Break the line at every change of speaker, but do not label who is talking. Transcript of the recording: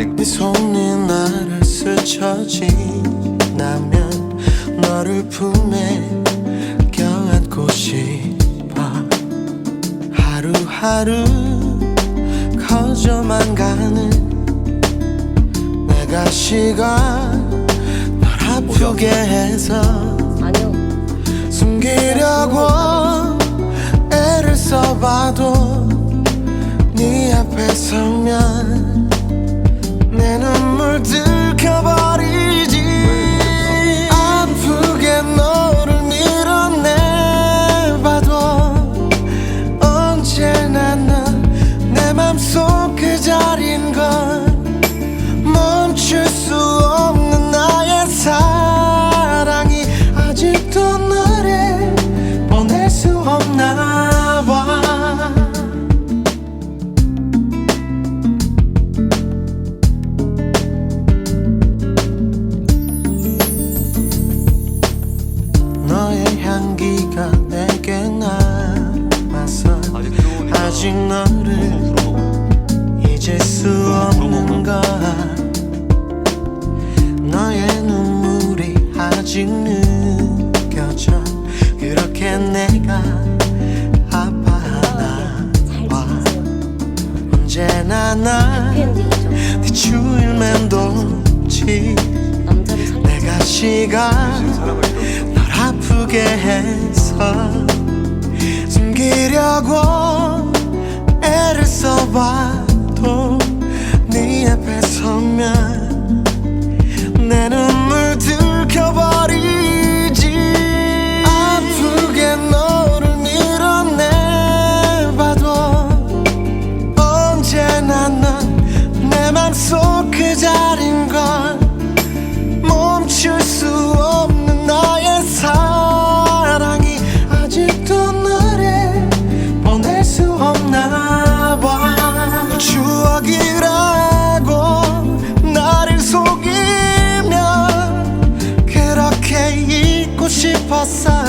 인생
네 손이 나를 스쳐 지나면 너를 품에 껴안고 싶어. 하루하루 커져만 가는 내가 시간 널 아프게 해서 숨기려고
있니
내가 시간 널 아프게 해서 숨기려고 애를 써봐. nossa